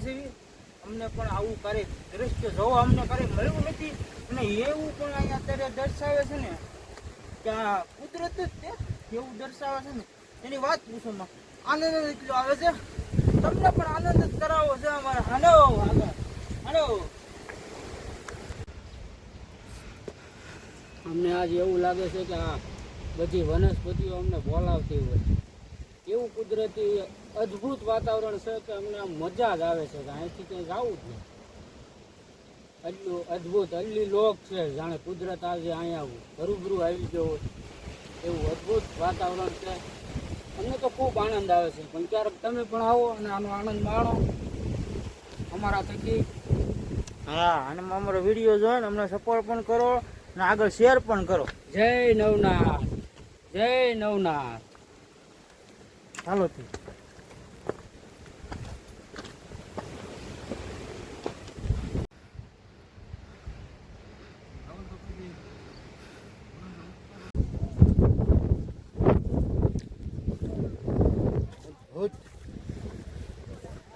છે અમને પણ આવું કરે. દ્રશ્ય જોવા અમને કરે મળ્યું નથી. અને એવું પણ અહીંયા અત્યારે દર્શાવે છે ને કે આ કુદરત જ તે એવું દર્શાવે છે ને. એની વાત પૂછો આનંદ જ એટલો આવે છે. તમને પણ આનંદ જ કરાવો છે અમારે. હલો, આગળ. હલો. અમને આજ એવું લાગે છે કે આ બધી વનસ્પતિઓ અમને બોલાવતી હોય. એવું કુદરતી અદ્ભુત વાતાવરણ છે કે અમને આમ મજા જ આવે છે કે અહીંથી ક્યાંય જવું જ નહીં. એટલું અદ્ભુત અલ્લી લોક છે જાણે કુદરત આજે અહીંયા રૂબરૂ આવી ગયો હોય. એવું અદ્ભુત વાતાવરણ છે. અમને તો ખૂબ આનંદ આવે છે. પણ ક્યારેક તમે પણ આવો અને આનો આનંદ માણો. અમારા થકી હા અને અમારો વીડિયો જોયો ને અમને સપોર્ટ પણ કરો અને આગળ શેર પણ કરો. જય નવનાથ જય નવનાથ. ચાલો થી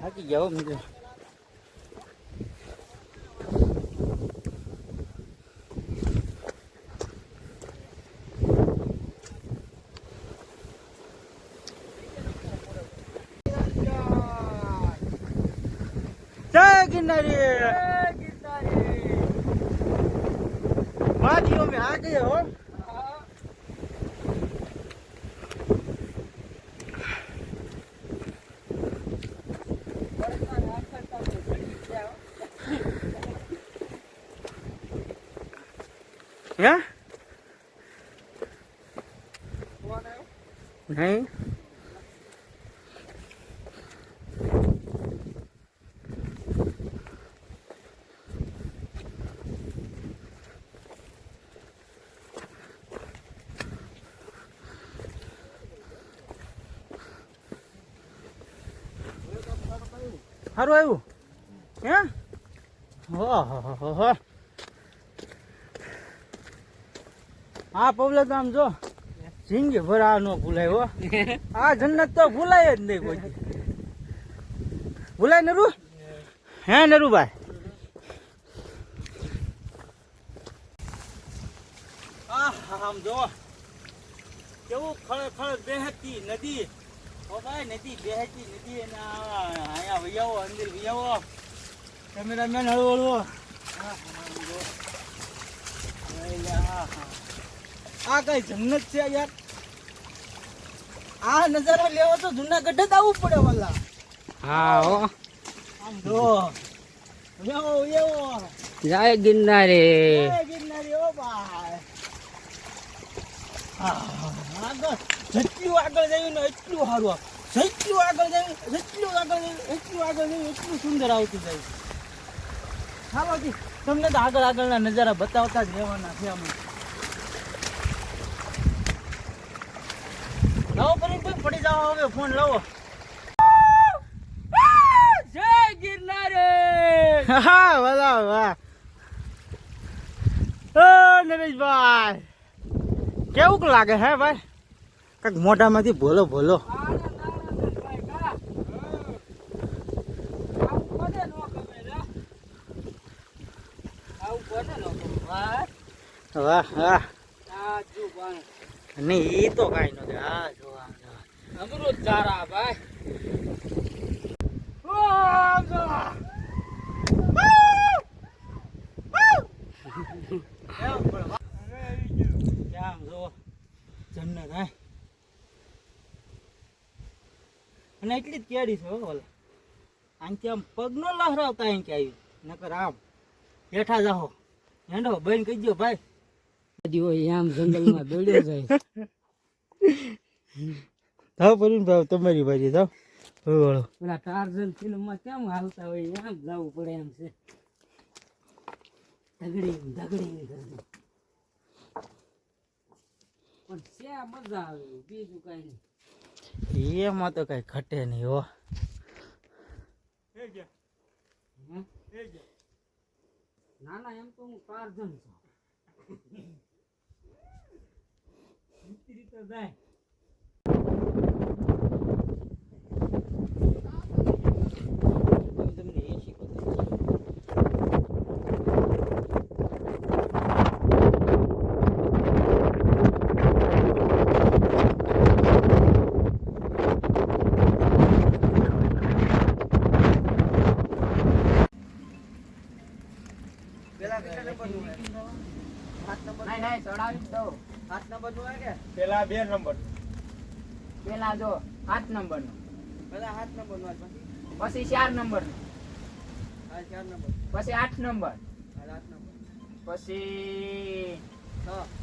થાકી જાઓ ગિરનારી. માધીઓ મેં આ ગયે હો. Yeah? નહીં. સારું આવ્યું? હે? હો હા પવલક આમ જો. જિંદગી ભર આ નો ભૂલાય હો. આ જન્નત તો ભૂલાય જ નહીં કોઈ. ભૂલાય નરુ? હે નરુભાઈ? આહ, આમ જો. કેવું ખળે ખળ બેહતી નદી. કેમેરામેન હળવો. આ કઈ જન્નત છે યાર? આ નજારો લેવો તો જુનાગઢ જ આવવું પડે વાલા. હા હો. આમ જો. વૈયાવો વૈયાવો જય ગિરનારી. જય ગિરનારી ઓ ભાઈ. હા આગળ. જેટલું આગળ જયું ને એટલું સારું જેટલું આગળ જયું જેટલું આગળ જયું એટલું આગળ જયું એટલું સુંદર આવતું જાય. ચાલો જી તમને તો આગળ આગળના નજારા બતાવતા જ રહેવાના છે અમે લાવો પરીભાઈ પડી જાઓ હવે, ફોન લાવો. જય ગિરનારે! હા, વાહ વાહ. ઓ, નરેશભાઈ. કેવું લાગે હે, ભાઈ? કાંઈક મોઢામાંથી બોલો બોલો વાહ વાહ. નહીં એ તો કાંઈ નથી હા જો. અમૃત ચારા ભાઈ. જન્નત હે? અને એટલી જ કેડી છે હો ઓલા આનથી આમ પગ નો લહરાવતા અહીં કે આવી. નકર આમ બેઠા જાહો. હેંડો બેન કહી દો ભાઈ. દીવો આમ જંગલમાં દોડ્યો જાય. થાવ પરીન ભાવ તમારી બાજી થાવ. વળો. પેલા ટાર્ઝન ફિલ્મમાં કેમ હાલતા હોય આમ જવું પડે એમ છે. ધગડી ધગડી ધગડી. પણ છે મજા આવે બીજું કઈ નહીં. એમાં તો કઈ ઘટે નહીં હો? ના ના એમ તો હું ટાર્ઝન છું જાય પેલા બે નંબર. પેલા જો સાત નંબરનું પેલા સાત નંબર નો પછી? પછી ચાર નંબરનું ચાર નંબર. પછી આઠ નંબર. આઠ નંબર. પછી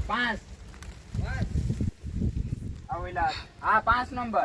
પાંચ. પાંચ. આવેલા હા પાંચ નંબર.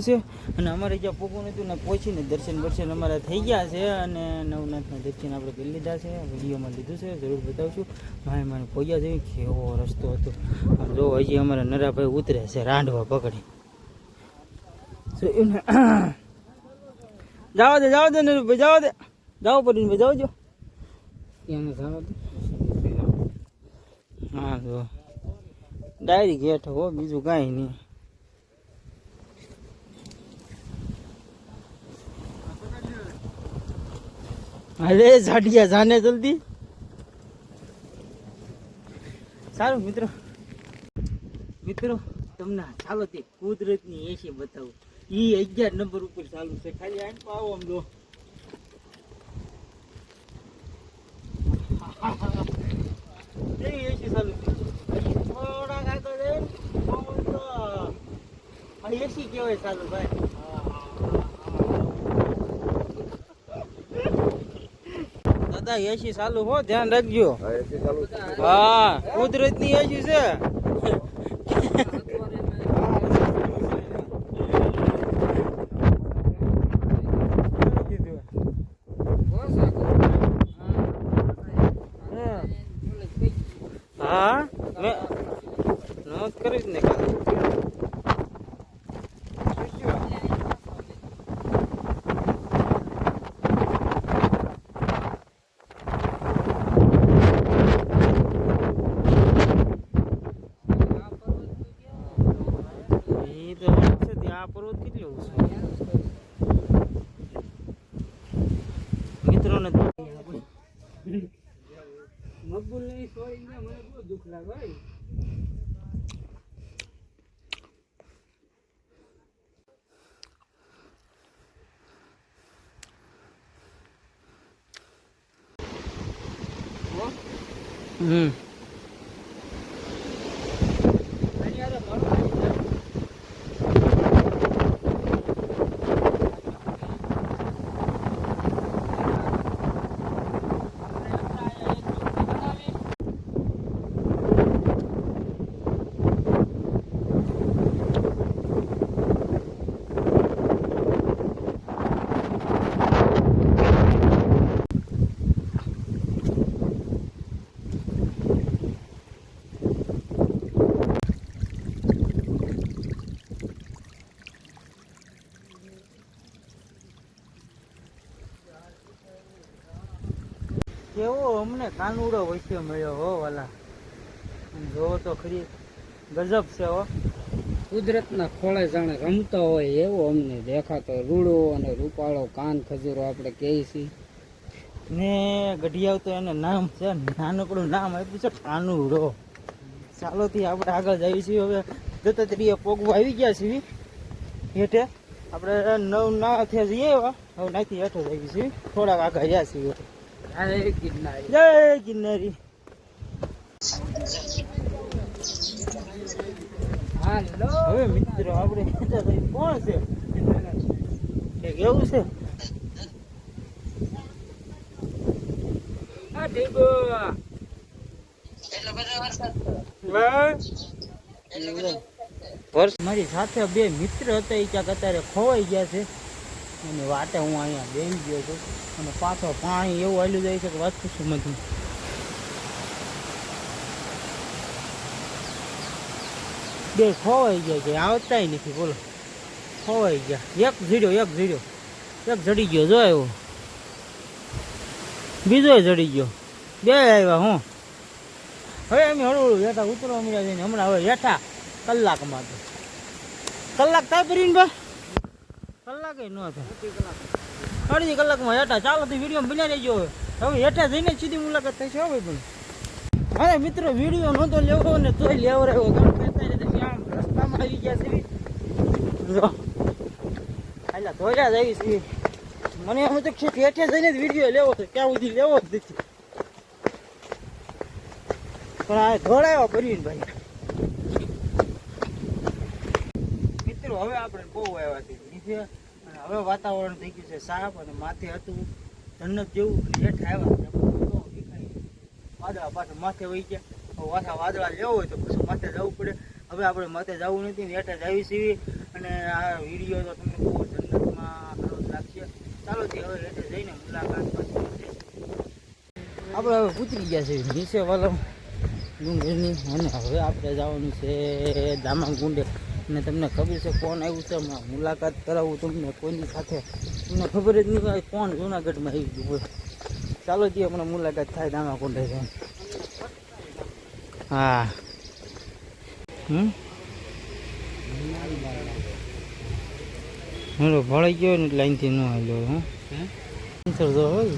છે. અને અમારે જ્યાં પૂગું હતું ને પહોંચીને દર્શન દર્શન અમારા થઈ ગયા છે અને નવનાથના દર્શન આપણે કરી લીધા છે. વિડીયોમાં લીધું છે જરૂર બતાવશું. મારે મને પહોંચ્યા છે કેવો રસ્તો હતો. જો હજી અમારા નરાભાઈ ઉતરે છે રાંડવા પકડી. એમને જાઓ દે જાવ દે નરેશભાઈ જાવ દે. જાઓ પડીને જાઓ જો. એને દે. હા જો. ડાયરી ગેટ હો બીજું કાંઈ નહીં. અરે ઝાડિયા જાને જલ્દી. સારું, મિત્રો. મિત્રો, તમને ચાલો તે કુદરતની એસી બતાવું. ઈ અગિયાર નંબર ઉપર ચાલુ છે. ખાલી આમ તો આવો આમ જો. એસી ચાલુ છે? થોડાક આગળ એસી કેવાય ચાલુ, ભાઈ? દાદા એસી ચાલુ હો ધ્યાન રાખજો. હા કુદરતની એસી છે. હા મેં નોંધ કરી જ ને કાલે એ તો વાત છે ત્યાં આ પર્વત કેટલો ઊંચો છે મિત્રોને મકબૂલ નહીં સોરી ને મને બહુ દુઃખ લાગે ભાઈ હમ કેવો કાનુડો વચ્ચે મળ્યો હો વાલા. જોવો તો ખરી ગજબ છે હો. કુદરતના ખોળે જાણે રમતા હોય એવો અમને દેખાતો રૂડો અને રૂપાળો કાન ખજૂરો આપણે કહીએ છીએ. ને ગઢિયાવ તો એને નામ છે નાનકડું નામ આપ્યું છે કાનુડો. ચાલો થી આપણે આગળ જઈએ છીએ હવે દત્તાત્રેય પોગવા આવી ગયા છીએ. હેઠે આપણે નવ ના થયા જઈએ હવે નાથી હેઠે જઈએ છીએ. થોડાક આગળ ગયા છીએ. જય ગિરનારી હાલો. હવે મિત્રો આપણે કોણ છે? કેવું છે. મારી સાથે બે મિત્ર હતા એ ક્યાંક અત્યારે ખોવાઈ ગયા છે. અને વાટે હું અહીંયા બેસી ગયો છું અને પાછો પાણી એવું હાલ્યું જાય છે કે વાત પૂછું નથી બે ખોવાઈ ગયા છે, આવતાય નથી, બોલો. ખોવાઈ ગયા. એક ઝીડ્યો એક ઝીડ્યો. એક જડી ગયો જો એવો. બીજો જડી ગયો. બે આવ્યા, હું. હવે અમે હળું હળું હેઠા ઉતરવા મળ્યા છે ને હમણાં હવે હેઠા કલાકમાં તો. કલાક થાય કરીને બા કલાકે ન થાય. અડધી કલાકમાં હેઠા ચાલો તો વીડિયો બનાવી લેજો હવે. હેઠા જઈને સીધી મુલાકાત થશે હવે પણ. અરે મિત્રો, વીડિયો નહોતો લેવો ને તોય લેવરાયો ગમે ત્યારે તમે આમ રસ્તામાં આવી ગયા છે. જો. હાલા ધોયા જ આવી છે. મને એમ તો ખેતી હેઠે જઈને જ વીડિયો લેવો છે. ક્યાં સુધી લેવો જ નથી. પણ આ ધોળાયો ભરીને ભાઈ. મિત્રો, હવે આપણે બહુ આવ્યા છે નીચે અને હવે વાતાવરણ થઈ ગયું છે સાફ અને માથે હતું. જન્નત જેવું હેઠ આવ્યા છે. વાદળા પાછા માથે વહી ગયા. પાછા વાદળા લેવો હોય તો પછી માથે જવું પડે. હવે આપણે માથે જવું નથી ને હેઠે જાવી છીએ અને આ વીડિયો તો તમને બહુ જન્નતમાં સારો લાગશે ચાલો તે હવે હેઠે જઈને મુલાકાત આપણે હવે ઉતરી ગયા છે નીચે વાલો ડુંગરની અને હવે આપણે જવાનું છે દામાકુંડે અને તમને ખબર છે કોણ આવ્યું છે? મુલાકાત કરાવું તમને કોઈની સાથે. તમને ખબર જ નહીં હોય કોણ જુનાગઢમાં આવી ગયું હોય. ચાલો જઈએ હમણાં મુલાકાત થાય દામાકુંડે છે. હા. હમ? હેલો ભળાઈ ગયો ને લાઈનથી ન આવેલો હું. હે? કેન્સર તો હોય.